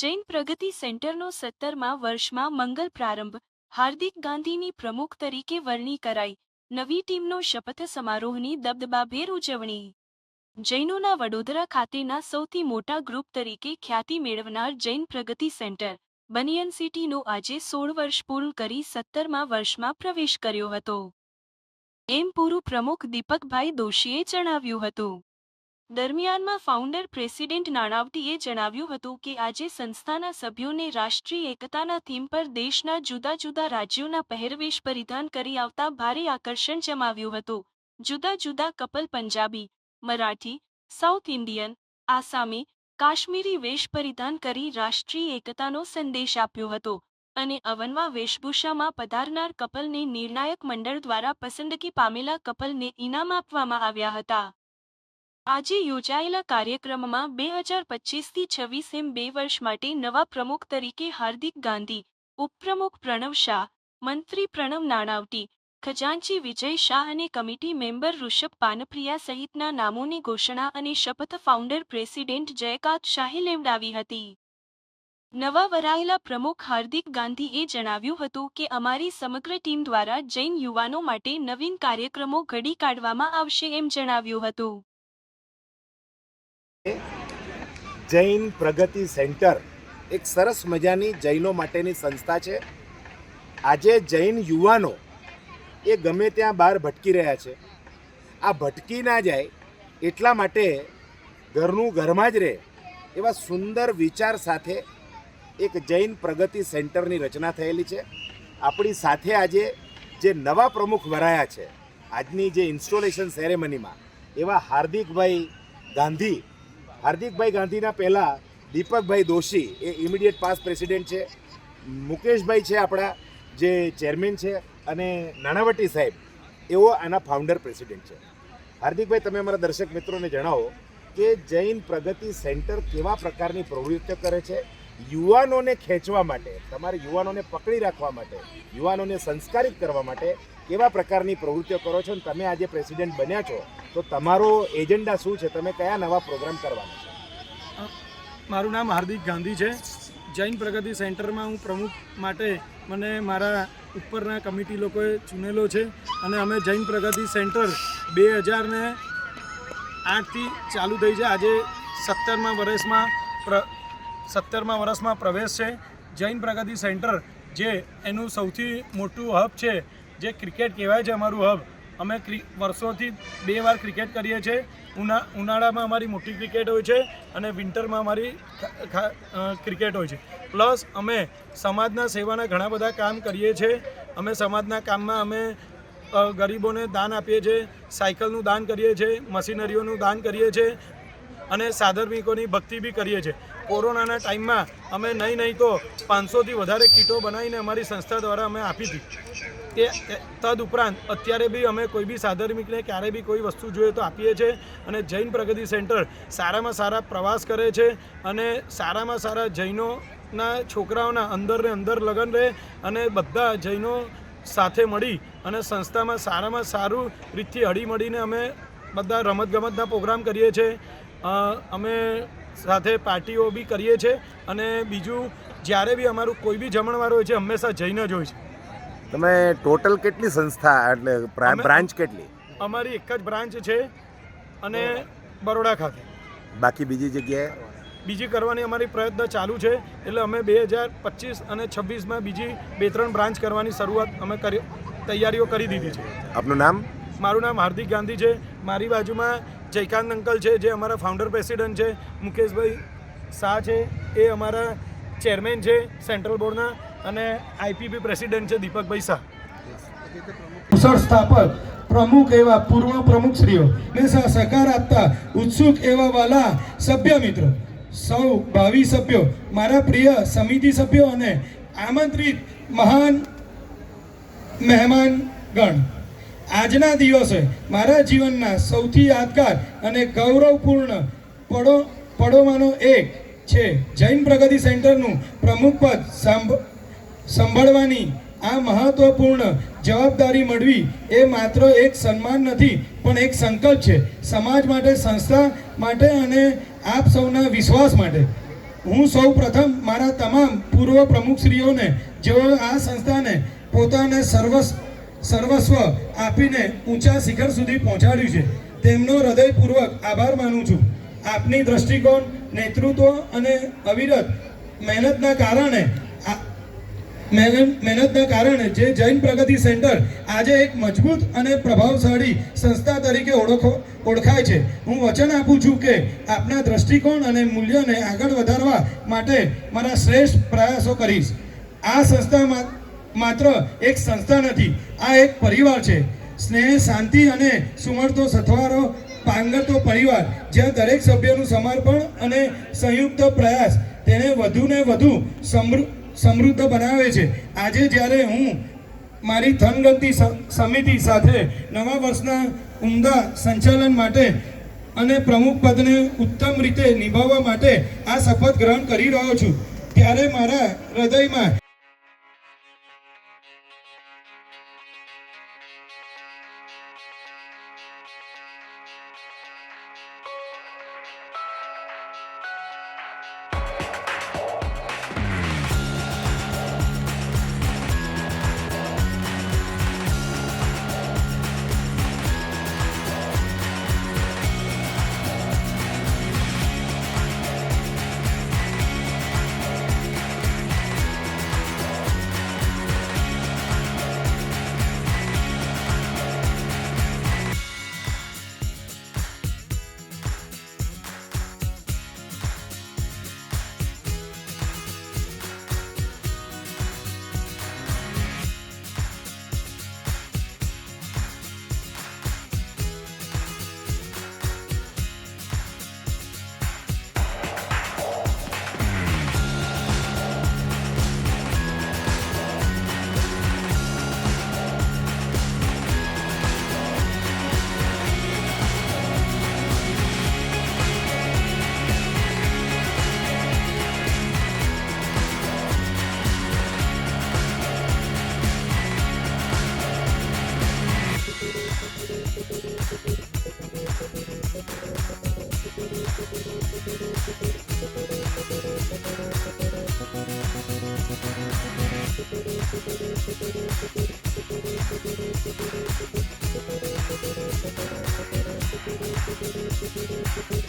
જૈન પ્રગતિ સેન્ટરનો સત્તરમાં વર્ષમાં મંગલ પ્રારંભ, હાર્દિક ગાંધીની પ્રમુખ તરીકે વરણી કરાઈ. નવી ટીમનો શપથ સમારોહની દબદબાભેર ઉજવણી. જૈનોના વડોદરા ખાતેના સૌથી મોટા ગ્રુપ તરીકે ખ્યાતિ મેળવનાર જૈન પ્રગતિ સેન્ટર, બનિયન સિટીનો આજે સોળ વર્ષ પૂર્ણ કરી સત્તરમાં વર્ષમાં પ્રવેશ કર્યો હતો. એમ પૂરું પ્રમુખ દીપકભાઈ દોશીએ જણાવ્યું હતું. દરમિયાનમાં ફાઉન્ડર પ્રેસિડેન્ટ નાણાવટીએ જણાવ્યું હતું કે આજે સંસ્થાના સભ્યોને રાષ્ટ્રીય એકતાના થીમ પર દેશના જુદા જુદા રાજ્યોના પહેરવેશ પરિધાન કરી આવતા ભારે આકર્ષણ જમાવ્યું હતું. જુદા જુદા couple Punjabi, Marathi, south Indian, આસામી, કાશ્મીરી વેશ પરિધાન કરી રાષ્ટ્રીય એકતાનો સંદેશ આપ્યો હતો અને અવનવા વેશભૂષામાં પધારનાર કપલને નિર્ણાયક મંડળ દ્વારા પસંદગી પામેલા કપલને ઇનામ આપવામાં આવ્યા હતા. આજે યોજાયેલા કાર્યક્રમમાં બે હજાર પચીસથી છવ્વીસ એમ બે વર્ષ માટે નવા પ્રમુખ તરીકે હાર્દિક ગાંધી, ઉપપ્રમુખ પ્રણવ શાહ, મંત્રી પ્રણવ નાણાવટી, ખજાનચી વિજય શાહ અને કમિટી મેમ્બર ઋષભ પાનપ્રિયા સહિતના નામોની ઘોષણા અને શપથ ફાઉન્ડર પ્રેસિડેન્ટ જયકાંત શાહે લેવડાવી હતી. નવા વરાયેલા પ્રમુખ હાર્દિક ગાંધીએ જણાવ્યું હતું કે અમારી સમગ્ર ટીમ દ્વારા જૈન યુવાનો માટે નવીન કાર્યક્રમો ઘડી કાઢવામાં આવશે એમ જણાવ્યું હતું. જૈન પ્રગતિ સેન્ટર એક સરસ મજાની જૈનો માટેની સંસ્થા છે. આજે જૈન યુવાનો એ ગમે ત્યાં બહાર ભટકી રહ્યા છે. આ ભટકી ના જાય એટલા માટે ઘરનું ઘરમાં જ રહે એવા સુંદર વિચાર સાથે એક જૈન પ્રગતિ સેન્ટરની રચના થયેલી છે. આપણી સાથે આજે જે નવા પ્રમુખ વરાયા છે, આજની જે ઇન્સ્ટોલેશન સેરેમનીમાં એવા હાર્દિકભાઈ ગાંધી હાર્દિકભાઈ ગાંધીના પહેલાં દીપકભાઈ દોશી એ ઇમિડિયેટ પાસ પ્રેસિડેન્ટ છે. મુકેશભાઈ છે આપણા જે ચેરમેન છે અને નાણાવટી સાહેબ એવો આના ફાઉન્ડર પ્રેસિડેન્ટ છે. હાર્દિકભાઈ, તમે અમારા દર્શક મિત્રોને જણાવો કે જૈન પ્રગતિ સેન્ટર કેવા પ્રકારની પ્રવૃત્તિઓ કરે છે? યુવાનોને ખેંચવા માટે, તમારે યુવાનોને પકડી રાખવા માટે, યુવાનોને સંસ્કારિત કરવા માટે કેવા પ્રકારની પ્રવૃત્તિઓ કરો છો અને તમે આજે પ્રેસિડેન્ટ બન્યા છો, તો તમારો એજન્ડા શું છે? તમે કયા નવા પ્રોગ્રામ કરવાના છો? મારું નામ હાર્દિક ગાંધી છે. જૈન પ્રગતિ સેન્ટરમાં હું પ્રમુખ માટે મને મારા ઉપરના કમિટી લોકોએ ચૂનેલો છે અને અમે જૈન પ્રગતિ સેન્ટર બે હજારને આઠથી ચાલુ થઈ છે. આજે સત્તરમાં વર્ષમાં પ્ર, સત્તરમાં વર્ષમાં પ્રવેશ છે. જૈન પ્રગતિ સેન્ટર જે એનું સૌથી મોટું હબ છે જે ક્રિકેટ કહેવાય છે અમારું હબ. અમે વર્ષોથી બે વાર ક્રિકેટ કરીએ છીએ. ઉના, ઉનાળામાં અમારી મોટી ક્રિકેટ હોય છે અને વિન્ટરમાં અમારી ક્રિકેટ હોય છે. પ્લસ અમે સમાજના સેવાના ઘણા બધા કામ કરીએ છીએ. અમે સમાજના કામમાં અમે ગરીબોને દાન આપીએ છીએ. સાયકલનું દાન કરીએ છીએ. મશીનરીઓનું દાન કરીએ છીએ. અને સાધર્મિકોની ભક્તિ બી કરીએ છીએ. કોરોનાના ટાઈમમાં અમે નહીં નહીં તો પાંચસોથી વધારે કીટો બનાવીને અમારી સંસ્થા દ્વારા અમે આપી હતી. તે તદ ઉપરાંત અત્યારે બી અમે કોઈ બી સાધર્મિકને ક્યારે બી કોઈ વસ્તુ જોઈએ તો આપીએ છીએ અને જૈન પ્રગતિ સેન્ટર સારામાં સારા પ્રવાસ કરે છે અને સારામાં સારા જૈનોના છોકરાઓના અંદર ને અંદર લગન રહે અને બધા જૈનો સાથે મળી અને સંસ્થામાં સારામાં સારું રીતથી હળીમળીને અમે બધા રમતગમતના પ્રોગ્રામ કરીએ છીએ. અમે સાથે પાર્ટીઓ બી કરીએ છીએ અને બીજું, જ્યારે બી અમારું કોઈ બી જમણવાર હોય છે, હંમેશા જઈને જ હોય છે. તમે ટોટલ કેટલી સંસ્થા એટલે બ્રાન્ચ કેટલી? અમારી એક જ બ્રાન્ચ છે અને બરોડા ખાતે. બાકી બીજી જગ્યાએ? બીજી કરવાની અમારી પ્રયત્ન ચાલુ છે એટલે અમે બે હજાર પચીસ અને છવ્વીસમાં બીજી બે ત્રણ બ્રાન્ચ કરવાની શરૂઆત અમે કરી તૈયારીઓ કરી દીધી છે. આપનું નામ? મારું નામ હાર્દિક ગાંધી છે મારી બાજુમાં જયકાંત અંકલ છે જે અમારા ફાઉન્ડર પ્રેસિડન્ટ છે મુકેશભાઈ શાહ છે એ અમારા ચેરમેન છે સેન્ટ્રલ બોર્ડના અને આઈપીપી પ્રેસિડેન્ટ છે દીપકભાઈ શાહ. કુશળ સ્થાપક, પ્રમુખ એવા પૂર્વ પ્રમુખશ્રીઓ ને સહકાર આપતા ઉત્સુક એવા વાલા સભ્ય મિત્રો. સૌ ભાવિ સભ્યો, મારા પ્રિય સમિતિ સભ્યો અને આમંત્રિત મહાન મહેમાનગણ. આજના દિવસે મારા જીવનના સૌથી યાદગાર અને ગૌરવપૂર્ણ પડો, પડોમાંનો એક છે જૈન પ્રગતિ સેન્ટરનું પ્રમુખ પદ સાંભ સંભાળવાની આ મહત્વપૂર્ણ જવાબદારી મળવી એ માત્ર એક સન્માન નથી, પણ એક સંકલ્પ છે. સમાજ માટે, સંસ્થા માટે અને આપ સૌના વિશ્વાસ માટે. હું સૌ પ્રથમ મારા તમામ પૂર્વ પ્રમુખશ્રીઓને, જેઓ આ સંસ્થાને પોતાને સર્વસ્વ સર્વસ્વ આપીને ઊંચા શિખર સુધી પહોંચાડ્યું છે, તેમનો હૃદયપૂર્વક આભાર માનું છું. આપની દ્રષ્ટિકોણ, નેતૃત્વ અને અવિરત મહેનતના કારણે મહેનતના કારણે જે જૈન પ્રગતિ સેન્ટર આજે એક મજબૂત અને પ્રભાવશાળી સંસ્થા તરીકે ઓળખો, ઓળખાય છે. હું વચન આપું છું કે આપના દ્રષ્ટિકોણ અને મૂલ્યોને આગળ વધારવા માટે મારા શ્રેષ્ઠ પ્રયાસો કરીશ. આ સંસ્થામાં માત્ર એક સંસ્થા નથી, આ એક પરિવાર છે. સ્નેહ, શાંતિ અને સુમળતો સથવારો, પાંગરતો પરિવાર, જ્યાં દરેક સભ્યનું સમર્પણ અને સંયુક્ત પ્રયાસ, તેને વધુને વધુ સમૃદ્ધ સમૃદ્ધ બનાવે છે. આજે જ્યારે હું મારી થનગતિ સમિતિ સાથે નવા વર્ષના ઉમદા સંચાલન માટે અને પ્રમુખ પદને ઉત્તમ રીતે નિભાવવા માટે આ શપથ ગ્રહણ કરી રહ્યો છું, ત્યારે મારા હૃદયમાં Thank you.